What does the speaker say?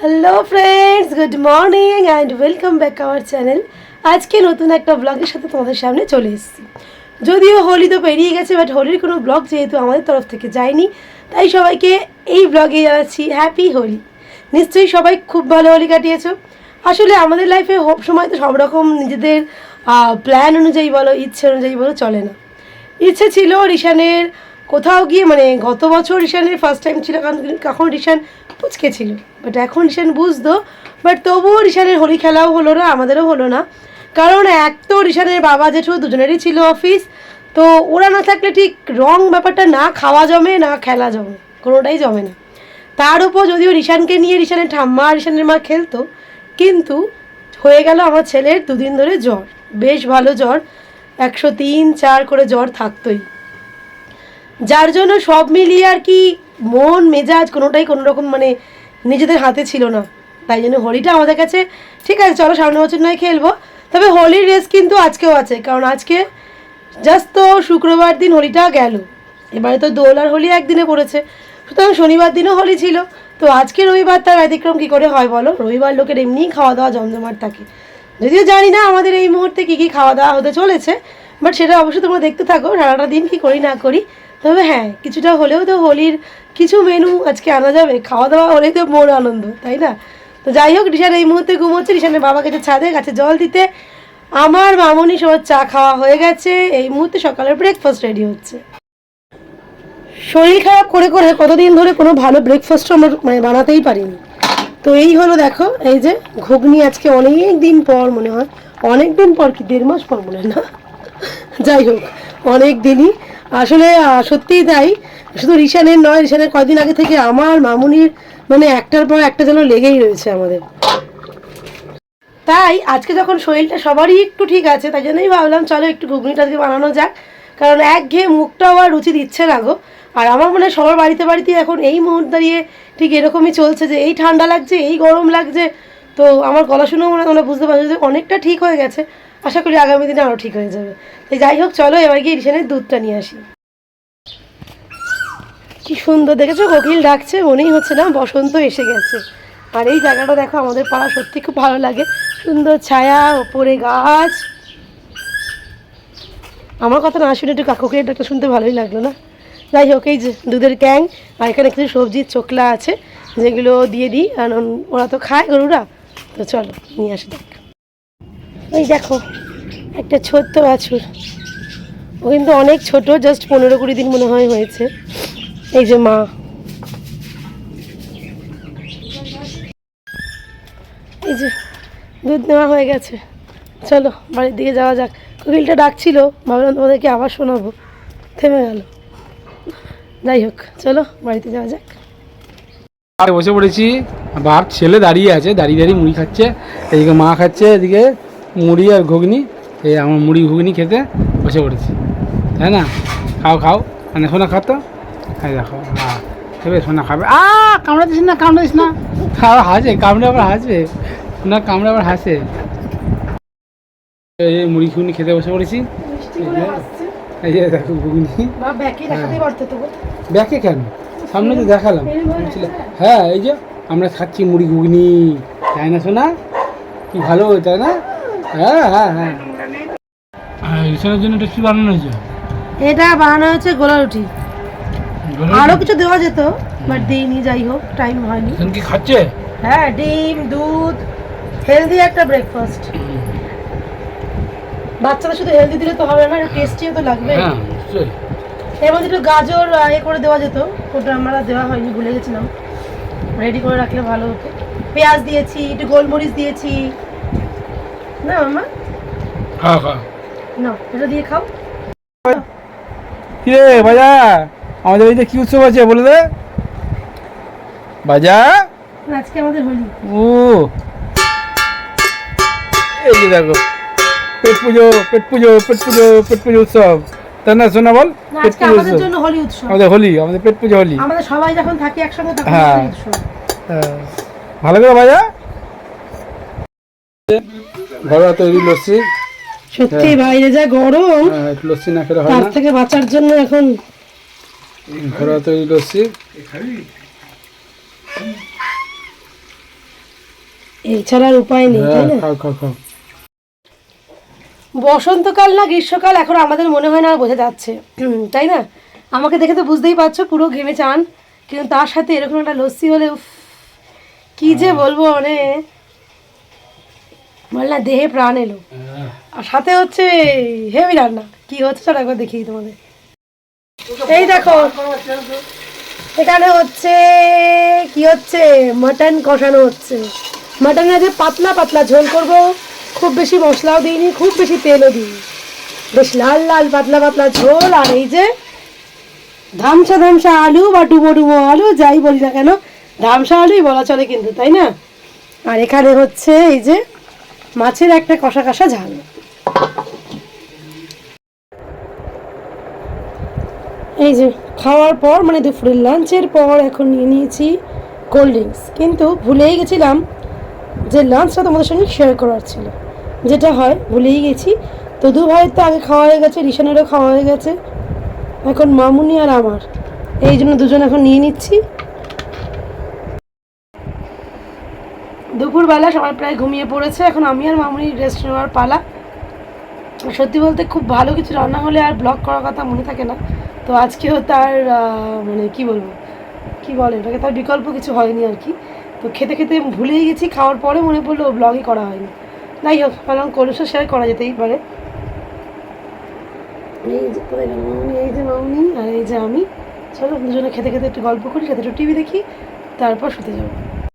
Hello friends good morning and welcome back our channel আজকে নতুন একটা ব্লগের সাথে তোমাদের সামনে চলে এসেছি। যদিও হোলি তো পেরিয়ে গেছে বাট হোলির কোনো ব্লগ যেহেতু আমাদের তরফ থেকে যায়নি, তাই সবাইকে এই ব্লগে জানাচ্ছি হ্যাপি হোলি। নিশ্চয়ই সবাই খুব ভালো হোলি কাটিয়েছো। আসলে আমাদের লাইফে সব সময় তো সব রকম নিজেদের প্ল্যান অনুযায়ী বলো, ইচ্ছে অনুযায়ী বলো, চলে না। ইচ্ছে ছিল রিশানের কোথাও গিয়ে মানে গত বছর রিশানের ফার্স্ট টাইম ছিল, কারণ কখন রিশান পুচকে ছিল। বাট এখন রিশান বুঝতো বাট তবুও রিশানের হোলি খেলাও হলো না, আমাদেরও হলো না। কারণ এক তো রিশানের বাবা জেঠু দুজনেরই ছিল অফিস তো ওরা না থাকলে ঠিক রং ব্যাপারটা না খাওয়া জমে, না খেলা জমে, কোনোটাই জমে না। তার উপর যদিও রিশানকে নিয়ে রিশানের ঠাম্মা রিশানের মা খেলতো, কিন্তু হয়ে গেল আমার ছেলের দুদিন ধরে জ্বর, বেশ ভালো জ্বর, একশো তিন চার করে জ্বর থাকতোই। যার জন্য সব মিলিয়ে আর কি মন, মেজাজ কোনোটাই কোনো রকম মানে নিজেদের হাতে ছিল না। তাই জন্য হোলিটা আমাদের কাছে, ঠিক আছে, চলো সামনে বছর নয় খেলব। তবে হোলির রেস কিন্তু আজকেও আছে, কারণ আজকে জাস্ট তো শুক্রবার দিন হোলিটা গেল। এবারে তো দোল আর হোলি একদিনে পড়েছে। সুতরাং শনিবার দিনও হোলি ছিল। তো আজকে রবিবার তার ব্যতিক্রম কী করে হয় বলো? রবিবার লোকের এমনিই খাওয়া দাওয়া জমজমাট থাকে। যদিও জানি না আমাদের এই মুহূর্তে কী কী খাওয়া দাওয়া হতে চলেছে বাট সেটা অবশ্যই তোমরা দেখতে থাকো, সারাটা দিন কী করি না করি। তবে হ্যাঁ কিছুটা হলেও তো হোলির কিছু মেনু আজকে আনা যাবে। খাওয়া দাওয়া হলেই তো মোর আনন্দ, তাই না? তো যাই হোক, রিশান এই মুহূর্তে ঘুমোচ্ছে। রিশানের বাবা গেছে ছাদে গাছে জল দিতে। আমার মামনি সবার চা খাওয়া হয়ে গেছে। এই মুহূর্তে সকালের ব্রেকফাস্ট রেডি হচ্ছে। শরীর খারাপ করে করে কতদিন ধরে কোনো ভালো ব্রেকফাস্ট আমরা মানে বানাতেই পারিনি। তো এই হলো দেখো, এই যে ঘুগনি আজকে অনেক দিন পর মনে হয়, অনেক দিন পর কি, দেড় মাস পর মনে হয় না? যাই হোক, অনেক দিনই আসলে সত্যিই তাই। শুধু রিশানের নয়, রিশানের কয়দিন আগে থেকে আমার মামুনির মানে একটার পর একটা যেন লেগেই রয়েছে আমাদের। তাই আজকে যখন শরীরটা সবারই একটু ঠিক আছে, তাই জন্যই ভাবলাম, চলো একটু ঘুগনিটা আজকে বানানো যাক। কারণ এক ঘেয়ে মুখটাও আর রুচি দিচ্ছে না গো। আর আমার মনে হয় সবার বাড়িতে বাড়িতে এখন এই মুহূর্ত দাঁড়িয়ে ঠিক এরকমই চলছে যে, এই ঠান্ডা লাগছে, এই গরম লাগছে। তো আমার গলা শুনেও মনে হয় তোমরা বুঝতে পারছ যে, অনেকটা ঠিক হয়ে গেছে। আশা করি আগামী দিনে আরও ঠিক হয়ে যাবে। তাই যাই হোক, চলো এবার গিয়ে রিসেনের দুধটা নিয়ে আসি। কি সুন্দর, দেখেছ? কোকিল ডাকছে, মনেই হচ্ছে না বসন্ত এসে গেছে। আর এই জায়গাটা দেখো, আমাদের পাড়া সত্যি খুব ভালো লাগে। সুন্দর ছায়া, ওপরে গাছ। আমার কথা না শুনে একটু কাকুকে ডাকটা শুনতে ভালোই লাগল না? যাই হোক, এই যে দুধের ক্যাং, আর এখানে কিছু সবজির চোখলা আছে, যেগুলো দিয়ে দিই। কারণ ওরা তো খায় গরুরা। তো চলো, নিয়ে আসি। ওই দেখো, একটা ছোট্ট বাছুর। ও কিন্তু অনেক ছোট জাস্ট পনেরো কুড়ি দিন মনে হয় হয়েছে। এই যে মা। এই যে দুধ নেওয়া হয়ে গেছে। চলো, বাড়ির দিকে যাওয়া যাক। কোকিলটা ডাকছিল, ভাবলাম তোমাদেরকে আবার শোনাবো। থেমে গেল। যাই হোক, চলো, বাড়িতে যাওয়া যাক। বসে পড়েছি বাপ ছেলে দাঁড়িয়ে আছে, দাঁড়িয়ে দাঁড়িয়ে মুড়ি খাচ্ছে। এদিকে মা খাচ্ছে, এদিকে মুড়ি আর ঘুগনি এই আমার মুড়ি ঘুগনি খেতে বসে পড়েছি। তাই না? খাও খাও। মানে সোনা খাতো হ্যাঁ দেখো হ্যাঁ এবার সোনা খাবে। আ কামড়া দিস না কামড়া দিস না। আবার হাসে কামড়ে আবার হাসবে সোনা কামড়ে আবার হাসে। এই মুড়ি ঘুগনি খেতে বসে পড়েছি। এই যে দেখো ঘুগনি। মা ব্যাকে তো কেন? সামনে তো দেখালাম। হ্যাঁ এই যে আমরা খাচ্ছি মুড়ি ঘুগনি। তাই না শোনা কি ভালো তাই না? হ্যাঁ হ্যাঁ হ্যাঁ। জন্য এটা কি বানানো হয়েছে? এটা বানানো হচ্ছে গোলা রুটি। আরও কিছু দেওয়া যেত বাট দিইনি যাই হোক টাইম হয়নি। কি খাচ্ছে? হ্যাঁ ডিম দুধ হেলদি একটা ব্রেকফাস্ট বাচ্চারা শুধু হেলদি দিলে তো হবে না একটু টেস্টিও তো লাগবে। হ্যাঁ এর মধ্যে একটু গাজর এ করে দেওয়া যেত ওটা আমরা দেওয়া হয়নি ভুলে গেছিলাম। রেডি করে রাখলে ভালো হতো। পেঁয়াজ দিয়েছি একটু গোলমরিচ দিয়েছি। না মামা। খাও খাও। না এটা দিয়ে খাও। কিরে বাজা আমাদের বাড়িতে কি উৎসব আছে বলে দে। বাজা আজকে আমাদের হোলি। ও। এই যে দেখো পেট পুজো পেট পুজো পেট পুজো পেট পুজো উৎসব। তাই না শোনা বল পেট পুজো উৎসব। আমাদের হোলি আমাদের পেট পুজো হোলি। আমাদের সবাই যখন থাকি একসঙ্গে তখন হ্যাঁ। হ্যাঁ। ভালো করে বাজা ঘরোয়া তৈরি লস্যি। সত্যি বাইরে যা গরম। হ্যাঁ, লস্যি না খেলে হয় তার থেকে বাঁচার জন্য এখন ঘরোয়া তৈরি লস্যি। উপায় নেই তাই না? হ্যাঁ, খাও খাও খাও। বসন্তকাল না গ্রীষ্মকাল এখন আমাদের মনে হয় না বোঝা যাচ্ছে তাই না? আমাকে দেখে তো বুঝতেই পারছ পুরো ঘেমে চান। কিন্তু তার সাথে এরকম একটা লস্যি হলে উফ, কি যে বলব মানে। না দেহে প্রাণ এলো। আর সাথে হচ্ছে হেভি রান্না। কি হচ্ছে চলো একবার দেখি তোমাদের। এই দেখো এখানে হচ্ছে কি হচ্ছে? মাটন কষানো হচ্ছে। মাটনের যে পাতলা পাতলা ঝোল করব খুব বেশি মশলাও দিইনি খুব বেশি তেলও দিইনি। বেশ লাল লাল পাতলা পাতলা ঝোল আর এই যে ধামসা ধামসা আলু বা ডুবো ডুবো আলু যাই বলি না কেন ধামসা আলুই বলা চলে কিন্তু তাই না? আর এখানে হচ্ছে এই যে মাছের একটা কষা কষা ঝাল। এই যে, খাওয়ার পর মানে দুপুরের লাঞ্চের পর এখন নিয়ে নিয়েছি কোল্ড ড্রিঙ্কস কিন্তু ভুলেই গেছিলাম যে লাঞ্চটা তোমাদের সঙ্গে শেয়ার করার ছিল। যেটা হয়, ভুলেই গেছি। তো দু ভাইয়ের তো আগে খাওয়া হয়ে গেছে, রিশানেরও খাওয়া হয়ে গেছে। এখন মামুনি আর আমার। এই জন্য দুজন এখন নিয়ে নিচ্ছি। দুপুরবেলা সবাই প্রায় ঘুমিয়ে পড়েছে। এখন আমি আর মামুনি রেস্ট নেওয়ার পালা। সত্যি বলতে খুব ভালো কিছু রান্না হলে আর ব্লগ করার কথা মনে থাকে না। তো আজকেও তার মানে কি বলব? কি বলে এটাকে? তার বিকল্প কিছু হয়নি আর কি। তো খেতে খেতে ভুলেই গেছি। খাওয়ার পরে মনে পড়ল ব্লগই করা হয়নি। যাই হোক কারণ কলুসও শেয়ার করা যেতেই পারে। এই যে গেল মামনি? এই যে মামনি আর এই যে আমি। চলো দুজনে খেতে খেতে একটু গল্প করি, খেতে একটু টিভি দেখি, তারপর শুতে যাব।